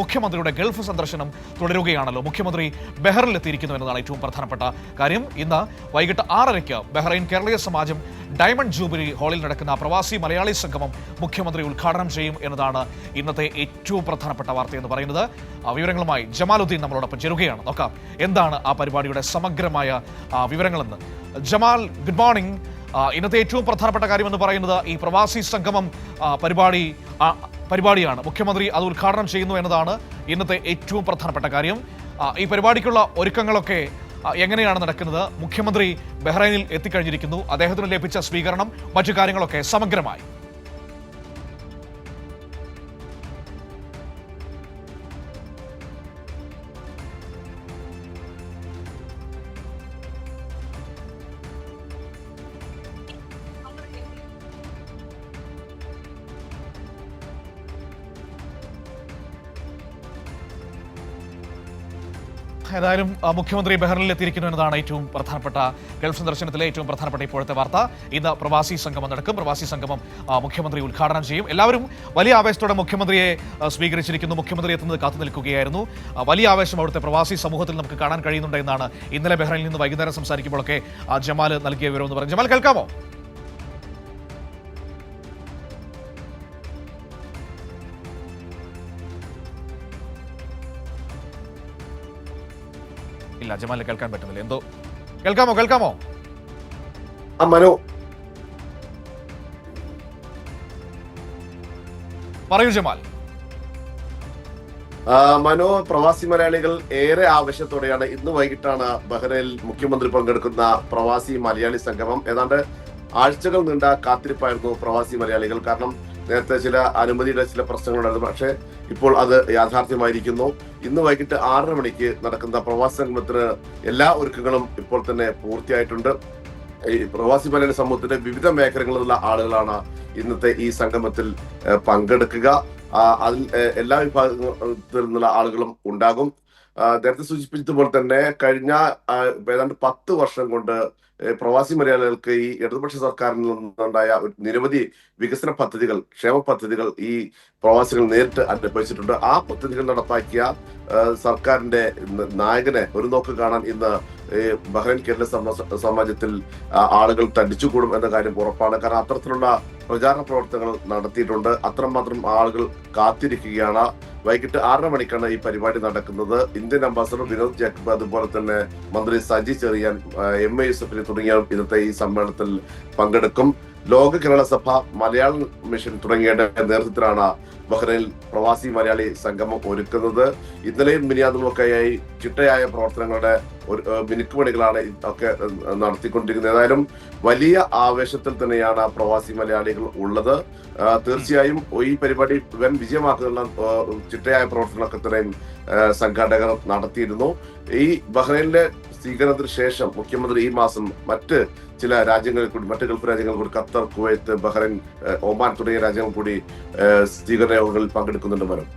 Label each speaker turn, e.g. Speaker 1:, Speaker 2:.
Speaker 1: മുഖ്യമന്ത്രിയുടെ ഗൾഫ് സന്ദർശനം തുടരുകയാണല്ലോ. മുഖ്യമന്ത്രി ബഹ്റിനിലെത്തിയിരിക്കുന്നു എന്നതാണ് ഏറ്റവും പ്രധാനപ്പെട്ട കാര്യം. ഇന്ന് വൈകിട്ട് ആറരയ്ക്ക് ബഹ്റൈൻ കേരളീയ സമാജം ഡയമണ്ട് ജൂബിലി ഹാളിൽ നടക്കുന്ന പ്രവാസി മലയാളി സംഗമം മുഖ്യമന്ത്രി ഉദ്ഘാടനം ചെയ്യും എന്നതാണ് ഇന്നത്തെ ഏറ്റവും പ്രധാനപ്പെട്ട വാർത്ത എന്ന് പറയുന്നത്. വിവരങ്ങളുമായി ജമാലുദ്ദീൻ നമ്മളോടൊപ്പം ചേരുകയാണ്. നോക്കാം എന്താണ് ആ പരിപാടിയുടെ സമഗ്രമായ വിവരങ്ങളെന്ന്. ജമാൽ ഗുഡ് മോർണിംഗ് ഇന്നത്തെ ഏറ്റവും പ്രധാനപ്പെട്ട കാര്യം എന്ന് പറയുന്നത് ഈ പ്രവാസി സംഗമം പരിപാടി പരിപാടിയാണ്. മുഖ്യമന്ത്രി അത് ഉദ്ഘാടനം ചെയ്യുന്നു എന്നതാണ് ഇന്നത്തെ ഏറ്റവും പ്രധാനപ്പെട്ട കാര്യം. ഈ പരിപാടിക്കുള്ള ഒരുക്കങ്ങളൊക്കെ എങ്ങനെയാണ് നടക്കുന്നത്? മുഖ്യമന്ത്രി ബഹ്റൈനിൽ എത്തിക്കഴിഞ്ഞിരിക്കുന്നു. അദ്ദേഹത്തിന് ലഭിച്ച സ്വീകരണം മറ്റു കാര്യങ്ങളൊക്കെ സമഗ്രമായി. ഏതായാലും മുഖ്യമന്ത്രി ബഹ്റിനിൽ എത്തിയിരിക്കുന്നു എന്നതാണ് ഏറ്റവും പ്രധാനപ്പെട്ട ഗൾഫ് സന്ദർശനത്തിലെ ഏറ്റവും പ്രധാനപ്പെട്ട ഇപ്പോഴത്തെ വാർത്ത. ഇന്ന് പ്രവാസി സംഗമം നടക്കും. പ്രവാസി സംഗമം മുഖ്യമന്ത്രി ഉദ്ഘാടനം ചെയ്യും. എല്ലാവരും വലിയ ആവേശത്തോടെ മുഖ്യമന്ത്രിയെ സ്വീകരിച്ചിരിക്കുന്നു. മുഖ്യമന്ത്രി എത്തുന്നത് കാത്തു നിൽക്കുകയായിരുന്നു. വലിയ ആവേശം അവിടുത്തെ പ്രവാസി സമൂഹത്തിൽ നമുക്ക് കാണാൻ കഴിയുന്നുണ്ട് എന്നാണ് ഇന്നലെ ബഹ്റൈനിൽ നിന്ന് വൈകുന്നേരം സംസാരിക്കുമ്പോഴൊക്കെ ജമാൽ നൽകിയ വിവരം എന്ന് പറഞ്ഞു ജമാൽ കേൾക്കാമോ? ഇല്ല ജമാലിനെ കേൾക്കാൻ പറ്റുന്നില്ല. എന്തോ? കേൾക്കാമോ? കേൾക്കാമോ?
Speaker 2: മനു.
Speaker 1: പറയൂ ജമാൽ.
Speaker 2: മനോ പ്രവാസി മലയാളികൾ ഏറെ ആവശ്യത്തോടെയാണ് ഇന്ന് വൈകിട്ടാണ് ബഹ്റൈനിൽ മുഖ്യമന്ത്രി പങ്കെടുക്കുന്ന പ്രവാസി മലയാളി സംഗമം. ഏതാണ്ട് ആഴ്ചകൾ നീണ്ട കാത്തിരിപ്പായിരുന്നു പ്രവാസി മലയാളികൾ. കാരണം നേരത്തെ ചില അനുമതിയുടെ ചില പ്രശ്നങ്ങളുണ്ടായിരുന്നു. പക്ഷേ ഇപ്പോൾ അത് യാഥാർത്ഥ്യമായിരിക്കുന്നു. ഇന്ന് വൈകിട്ട് ആറര മണിക്ക് നടക്കുന്ന പ്രവാസി സംഗമത്തിന് എല്ലാ ഒരുക്കങ്ങളും ഇപ്പോൾ തന്നെ പൂർത്തിയായിട്ടുണ്ട്. ഈ പ്രവാസി മലയാളി സമൂഹത്തിന്റെ വിവിധ മേഖലകളിലുള്ള ആളുകളാണ് ഇന്നത്തെ ഈ സംഗമത്തിൽ പങ്കെടുക്കുക. അതിൽ എല്ലാ വിഭാഗത്തിൽ നിന്നുള്ള ആളുകളും ഉണ്ടാകും. നേരത്തെ സൂചിപ്പിച്ചതുപോലെ തന്നെ കഴിഞ്ഞ ഏതാണ്ട് പത്ത് വർഷം കൊണ്ട് പ്രവാസി മലയാളികൾക്ക് ഈ ഇടതുപക്ഷ സർക്കാരിൽ നിന്നുണ്ടായ നിരവധി വികസന പദ്ധതികൾ ക്ഷേമ പദ്ധതികൾ ഈ പ്രവാസികൾ നേരിട്ട് അനുഭവിച്ചിട്ടുണ്ട്. ആ പദ്ധതികൾ നടപ്പാക്കിയ സർക്കാരിന്റെ നായകനെ ഒരു നോക്ക് കാണാൻ ഇന്ന് ബഹ്റൈൻ കേരള സമാജത്തിൽ ആളുകൾ തടിച്ചുകൂടും എന്ന കാര്യം ഉറപ്പാണ്. കാരണം അത്തരത്തിലുള്ള പ്രചാരണ പ്രവർത്തനങ്ങൾ നടത്തിയിട്ടുണ്ട്. അത്രമാത്രം ആളുകൾ കാത്തിരിക്കുകയാണ്. വൈകിട്ട് ആറര മണിക്കാണ് ഈ പരിപാടി നടക്കുന്നത്. ഇന്ത്യൻ അംബാസഡർ വിനോദ് ജാക്കബ് അതുപോലെ തന്നെ മന്ത്രി സജി ചെറിയാൻ എം എ യൂസഫിനെ തുടങ്ങിയ ഇന്നത്തെ ഈ സമ്മേളനത്തിൽ പങ്കെടുക്കും. ലോക കേരള സഭ മലയാളം മിഷൻ തുടങ്ങിയുടെ നേതൃത്വത്തിലാണ് ബഹ്റൈൻ പ്രവാസി മലയാളി സംഗമം ഒരുക്കുന്നത്. ഇന്നലെയും മിനിയാതുമൊക്കെയായി ചിട്ടയായ പ്രവർത്തനങ്ങളുടെ ഒരു മിനുക്കുപണികളാണ് ഒക്കെ നടത്തിക്കൊണ്ടിരിക്കുന്നത്. ഏതായാലും വലിയ ആവേശത്തിൽ തന്നെയാണ് പ്രവാസി മലയാളികൾ ഉള്ളത്. തീർച്ചയായും ഈ പരിപാടി വൻ വിജയമാക്കുന്ന ചിട്ടയായ പ്രവർത്തനങ്ങളൊക്കെ തന്നെയും സംഘാടകർ നടത്തിയിരുന്നു. ഈ ബഹ്റൈനിലെ സ്വീകരണത്തിന് ശേഷം മുഖ്യമന്ത്രി ഈ മാസം മറ്റ് ചില രാജ്യങ്ങളിൽ കൂടി മറ്റ് ഗൾഫ് രാജ്യങ്ങളിൽ കൂടി ഖത്തർ കുവൈത്ത് ബഹ്റൈൻ ഒമാൻ തുടങ്ങിയ രാജ്യങ്ങൾ കൂടി സ്വീകരണ യോഗങ്ങളിൽ പങ്കെടുക്കുന്നുണ്ട് മരം